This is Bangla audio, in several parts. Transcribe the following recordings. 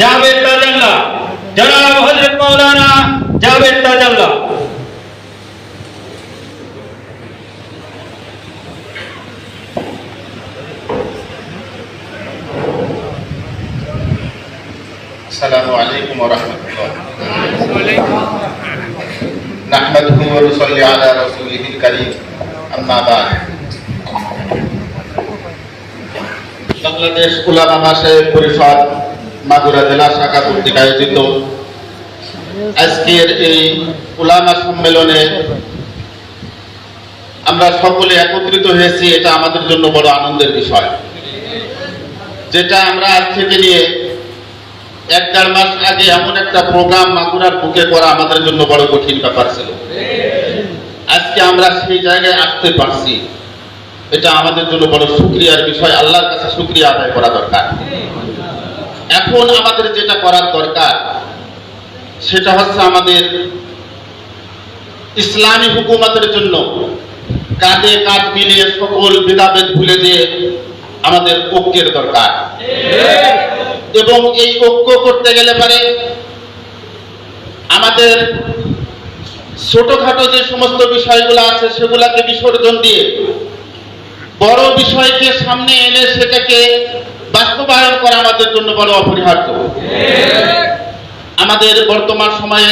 জাভেদ তাজাল্লা জনাব হযরত মাওলানা জাভেদ তাজাল্লা السلام عليكم ورحمة الله نحمده ونصلي على رسوله الكريم أما بعد বাংলাদেশ উলামা মাসায়ের পরিষদ মাগুরা জেলা শাখা কর্তৃক আয়োজিত। আজকের এই উলামা সম্মেলনে আমরা সকলে একত্রিত হয়েছি, এটা আমাদের জন্য বড় আনন্দের বিষয়। যেটা আমরা আজ থেকে নিয়ে এক দেড় মাস আগে এমন একটা প্রোগ্রাম মাগুরার বুকে করা আমাদের জন্য বড় কঠিন ব্যাপার ছিল। আজকে আমরা সেই জায়গায় আসতে পারছি। এটা আমাদের জন্য বড় সুক্রিয়ার বিষয়, আল্লাহর কাছে সুক্রিয়া আদায় করা দরকার। এখন আমাদের যেটা করার দরকার, সেটা হচ্ছে আমাদের ইসলামী হুকুমতের জন্য কাঁধে কাঁধ মিলিয়ে সকল ভেদাভেদ ভুলে দিয়ে আমাদের ঐক্যের দরকার। এবং এই ঐক্য করতে গেলে পারে আমাদের ছোটখাটো যে সমস্ত বিষয়গুলো আছে, সেগুলাকে বিসর্জন দিয়ে বড় বিষয়কে সামনে এনে সেটাকে বাস্তবায়ন করা আমাদের জন্য বড় অপরিহার্য। আমাদের বর্তমান সময়ে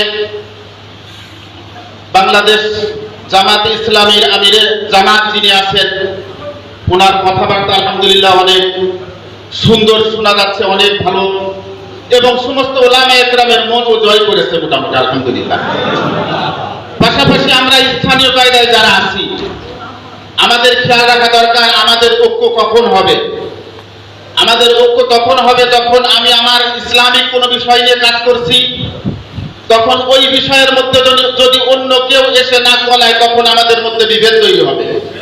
বাংলাদেশ জামাত ইসলামীর আমিরে জামাত যিনি আছেন ওনার কথাবার্তা আলহামদুলিল্লাহ অনেক সুন্দর শোনা যাচ্ছে, অনেক ভালো। এবং সমস্ত ওলামা একরামের মন ও জয় করেছে মোটামুটি, আলহামদুলিল্লাহ। পাশাপাশি আমরা স্থানীয় কায়দায় যারা আছি, আমাদের খেয়াল রাখা দরকার, আমাদের ঐক্য কখন হবে? আমাদের ঐক্য তখন হবে তখন আমি আমার ইসলামিক কোনো বিষয় নিয়ে কাজ করছি। তখন ওই বিষয়ের মধ্যে যদি- অন্য কেউ এসে না কলায় তখন আমাদের মধ্যে বিভেদ তৈরি হবে।